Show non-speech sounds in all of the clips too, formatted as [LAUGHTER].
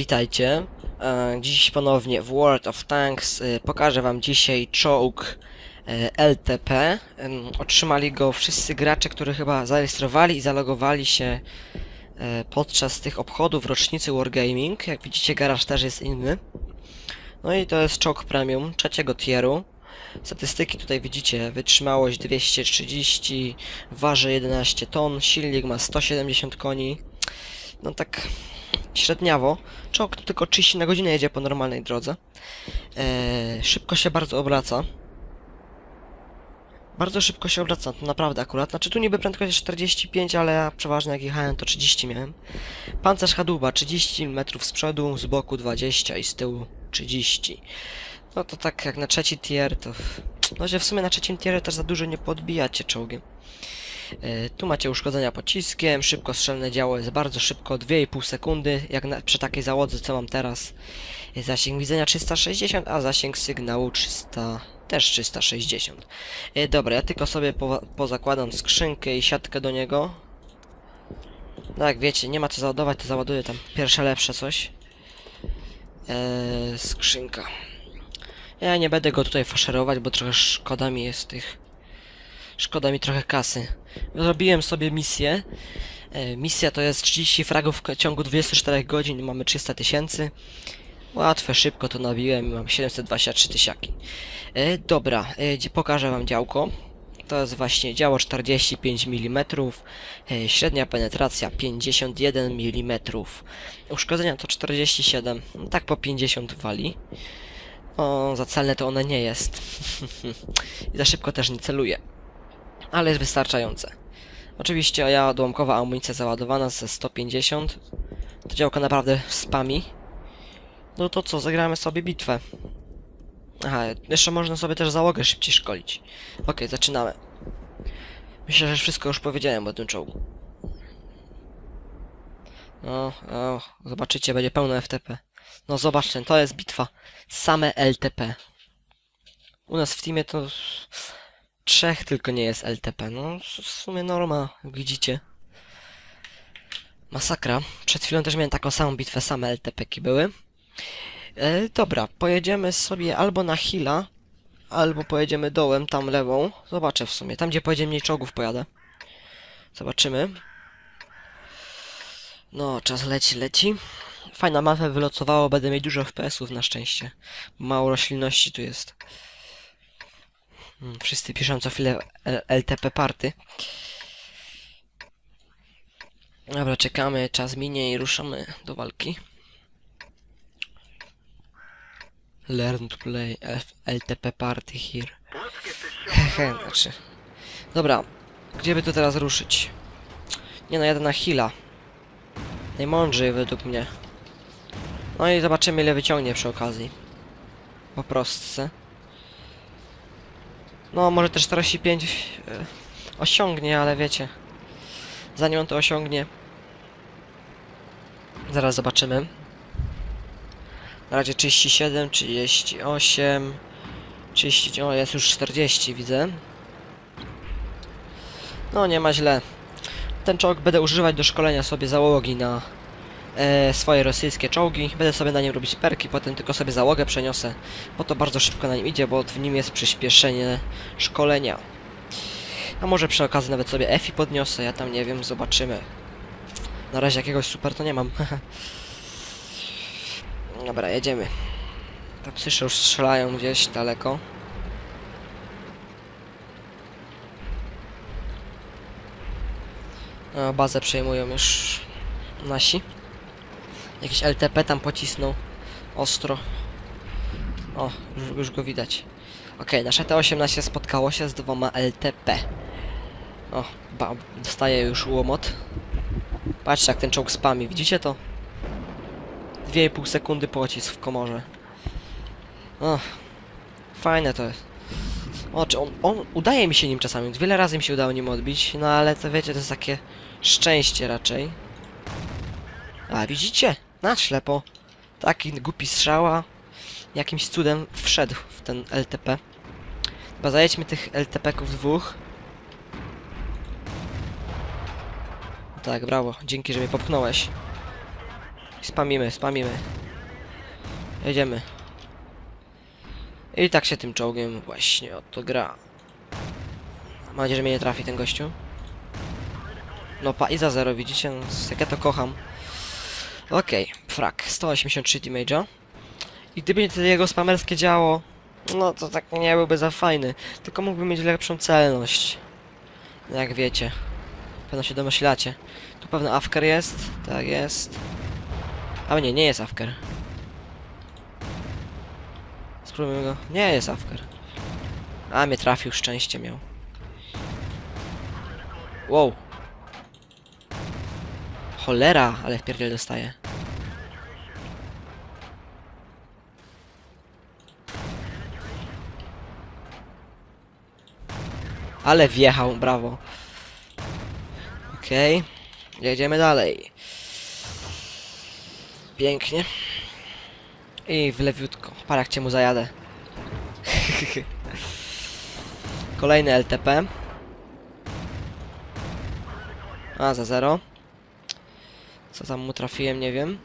Witajcie. E, Dziś ponownie w World of Tanks e, pokażę wam dzisiaj czołg e, LTP. Otrzymali go wszyscy gracze, którzy chyba zarejestrowali i zalogowali się podczas tych obchodów rocznicy Wargaming. Jak widzicie garaż też jest inny. No i to jest czołg premium trzeciego tieru. Statystyki tutaj widzicie, wytrzymałość 230, waży 11 ton, silnik ma 170 koni. No tak średniawo. Czołg tylko 30 na godzinę jedzie po normalnej drodze. Eee, szybko się bardzo obraca. Bardzo szybko się obraca, to naprawdę akurat. Znaczy tu niby prędkość jest 45, ale ja przeważnie jak jechałem to 30 miałem. Pancerz Haduba 30 metrów z przodu, z boku 20 i z tyłu 30. No to tak jak na trzeci tier to... No że w sumie na trzecim tierze też za dużo nie podbijacie czołgiem. E, Tu macie uszkodzenia pociskiem, szybko strzelne działo jest bardzo szybko, 2,5 sekundy, jak na, przy takiej załodze co mam teraz. E, Zasięg widzenia 360, a zasięg sygnału 300, też 360. E, Dobra, ja tylko sobie po, pozakładam skrzynkę i siatkę do niego. Jak wiecie, nie ma co załadować, to załaduję tam pierwsze lepsze coś. E, skrzynka. Ja nie będę go tutaj faszerować, bo trochę szkoda mi jest tych... Szkoda mi trochę kasy. Zrobiłem sobie misję. E, misja to jest 30 fragów w ciągu 24 godzin mamy 300 tysięcy. Łatwe, szybko to nabiłem i mam 723 tysiaki. E, dobra, e, pokażę wam działko. To jest właśnie działo 45 mm, średnia penetracja 51 mm, uszkodzenia to 47, no tak po 50 wali. O, za celne to one nie jest. [LAUGHS] I za szybko też nie celuje ale jest wystarczające. Oczywiście ja odłamkowa amunicja załadowana ze 150. To działko naprawdę spami. No to co, zagramy sobie bitwę. Aha, jeszcze można sobie też załogę szybciej szkolić. Okej, zaczynamy. Myślę, że wszystko już powiedziałem o tym czołgu. No, o, zobaczycie, będzie pełno FTP. No zobaczcie, to jest bitwa. Same LTP. U nas w teamie to trzech tylko nie jest LTP. No, w sumie norma, widzicie. Masakra. Przed chwilą też miałem taką samą bitwę, same LTP-ki były. E, dobra, pojedziemy sobie albo na Hila, albo pojedziemy dołem, tam lewą. Zobaczę w sumie. Tam, gdzie pojedzie mniej czołgów, pojadę. Zobaczymy. No, czas leci, leci. Fajna mapa wylocowało, będę mieć dużo FPS-ów na szczęście. Mało roślinności tu jest. Mm, Wszyscy piszą co chwilę LTP party. Dobra, czekamy, czas minie i ruszamy do walki. Learn to play LTP party here. Hehe, znaczy. Dobra, gdzie by tu teraz ruszyć? Nie no, jadę na Hila. Najmądrzej według mnie. No i zobaczymy ile wyciągnie przy okazji. Po prostce. No, może te 45 e, osiągnie, ale wiecie. Zanim on to osiągnie. Zaraz zobaczymy. Na razie 37, 38, 30, o jest już 40 widzę. No nie ma źle. Ten czołg będę używać do szkolenia sobie załogi na e, swoje rosyjskie czołgi. Będę sobie na nim robić perki, potem tylko sobie załogę przeniosę, bo to bardzo szybko na nim idzie, bo w nim jest przyspieszenie szkolenia. A może przy okazji nawet sobie EFI podniosę, ja tam nie wiem, zobaczymy. Na razie jakiegoś super to nie mam. [LAUGHS] Dobra, jedziemy. Te psy już strzelają gdzieś daleko. O, bazę przejmują już nasi. Jakiś LTP tam pocisnął. Ostro. O, już, już go widać. Okej, nasze T-18 spotkało się z dwoma LTP. O, ba, dostaje już łomot. Patrzcie jak ten czołg spami, widzicie to? 2,5 sekundy pocisk w komorze. O, fajne to jest. O, czy on, on, udaje mi się nim czasami, wiele razy mi się udało nim odbić, no ale to wiecie, to jest takie szczęście raczej. A, widzicie? Na ślepo. Taki głupi strzała. Jakimś cudem wszedł w ten LTP. Chyba zajedźmy tych LTP-ków dwóch. Tak, brawo. Dzięki, że mnie popchnąłeś. spamimy, spamimy. Jedziemy. I tak się tym czołgiem właśnie oto gra. Mam nadzieję, że mnie nie trafi ten gościu. No pa, i za zero, widzicie? No, jak ja to kocham. Okej, frak, 183 damage'a. I gdyby nie to jego spamerskie działo, no to tak nie byłby za fajny. Tylko mógłby mieć lepszą celność. Jak wiecie. Pewno się domyślacie. Tu pewno Afker jest. Tak jest. Ale nie, nie jest Afker. Spróbujmy go. Nie jest Afker. A, mnie trafił, szczęście miał. Wow. Cholera, ale w pierdziel dostaje. Ale wjechał, brawo. Okej. Jedziemy dalej. Pięknie. I w lewiutko. Parach cię mu zajadę. [LAUGHS] Kolejny LTP. A, za zero. Co tam mu trafiłem, nie wiem.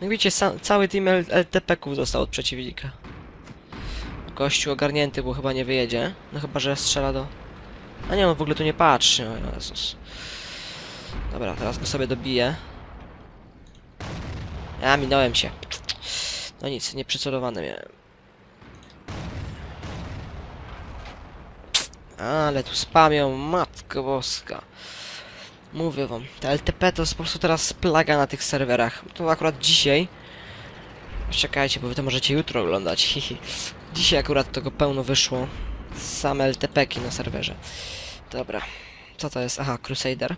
Jak widzicie, sa- cały team LTP-ków został od przeciwnika. Gościu ogarnięty, bo chyba nie wyjedzie. No chyba, że strzela do... A nie, on w ogóle tu nie patrzy. O Jezus. Dobra, teraz go sobie dobiję. Ja minąłem się. No nic, nieprzycelowany miałem. Ale tu spamią, matko boska. Mówię wam, te LTP to jest po prostu teraz plaga na tych serwerach. To akurat dzisiaj. Czekajcie, bo wy to możecie jutro oglądać. Dzisiaj akurat tego pełno wyszło. Same LTP-ki na serwerze. Dobra. Co to jest? Aha, Crusader.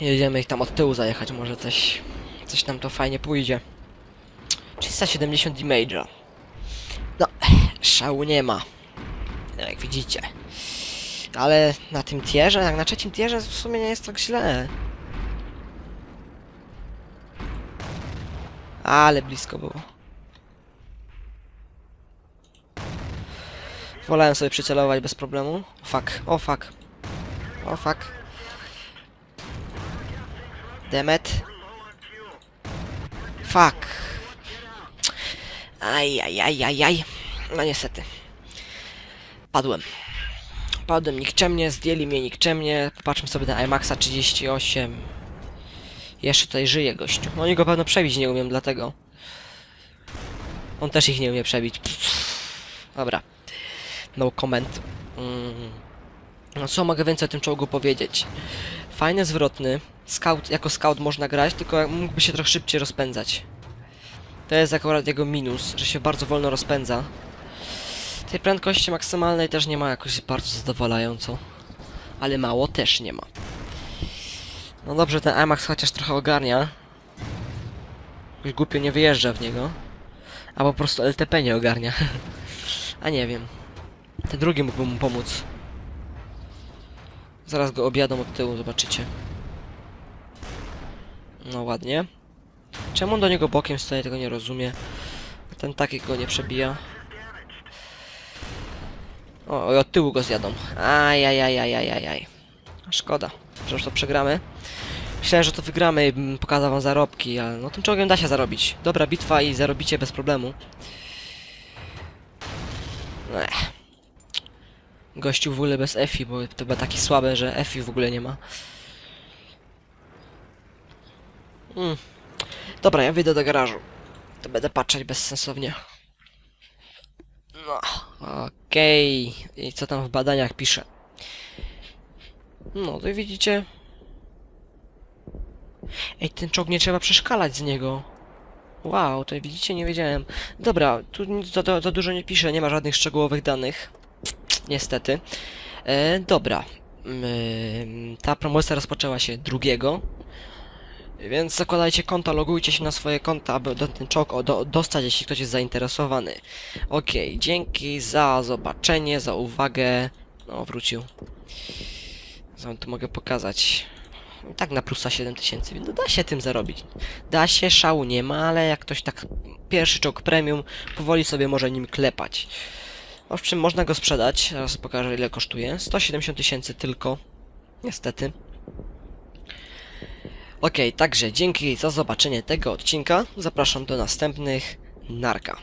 Jedziemy ich tam od tyłu zajechać, może coś, coś nam to fajnie pójdzie. 370 damage'a. No, szału nie ma. Jak widzicie. Ale na tym tierze, jak na trzecim tierze w sumie nie jest tak źle. Ale blisko było. Wolałem sobie przycelować bez problemu. Fuck, o fuck. O fuck. Demet. Fuck. Aj. No niestety. Padłem. Padłem nikczemnie, zdjęli mnie nikczemnie. Popatrzmy sobie na IMAXa 38. Jeszcze tutaj żyje gościu. No oni go pewno przebić nie umiem, dlatego. On też ich nie umie przebić. Dobra. No comment. Mm. No co mogę więcej o tym czołgu powiedzieć? Fajny, zwrotny. Scout, jako scout można grać, tylko mógłby się trochę szybciej rozpędzać. To jest akurat jego minus, że się bardzo wolno rozpędza. Tej prędkości maksymalnej też nie ma jakoś bardzo zadowalająco. Ale mało też nie ma. No dobrze, ten IMAX chociaż trochę ogarnia. Jakoś głupio nie wyjeżdża w niego. A po prostu LTP nie ogarnia. [LAUGHS] A nie wiem. Ten drugi mógłby mu pomóc. Zaraz go objadą od tyłu, zobaczycie. No ładnie. Czemu do niego bokiem stoi, tego nie rozumie. Ten taki go nie przebija. O, od tyłu go zjadą. Ajajajajajajaj. Szkoda, że już to przegramy. Myślałem, że to wygramy i pokazał wam zarobki, ale no tym czołgiem da się zarobić. Dobra bitwa i zarobicie bez problemu. Ech. Gościu w ogóle bez EFI, bo to chyba taki słabe, że EFI w ogóle nie ma. Mm. Dobra, ja wyjdę do garażu. To będę patrzeć bezsensownie. No, okej. I co tam w badaniach pisze? No, to widzicie. Ej, ten czołg nie trzeba przeszkalać z niego. Wow, to widzicie, nie wiedziałem. Dobra, tu nic za dużo nie pisze, nie ma żadnych szczegółowych danych. Niestety. E, dobra. Ym, ta promocja rozpoczęła się drugiego. Więc zakładajcie konta, logujcie się na swoje konta, aby do, ten czołg do, dostać, jeśli ktoś jest zainteresowany. Okej, dzięki za zobaczenie, za uwagę. No, wrócił. Co tu mogę pokazać? I tak na plusa 7000, więc no da się tym zarobić. Da się, szału nie ma, ale jak ktoś tak pierwszy czołg premium, powoli sobie może nim klepać. Owszem, można go sprzedać, zaraz pokażę ile kosztuje. 170 tysięcy tylko, niestety. Okej, także dzięki za zobaczenie tego odcinka. Zapraszam do następnych. Narka.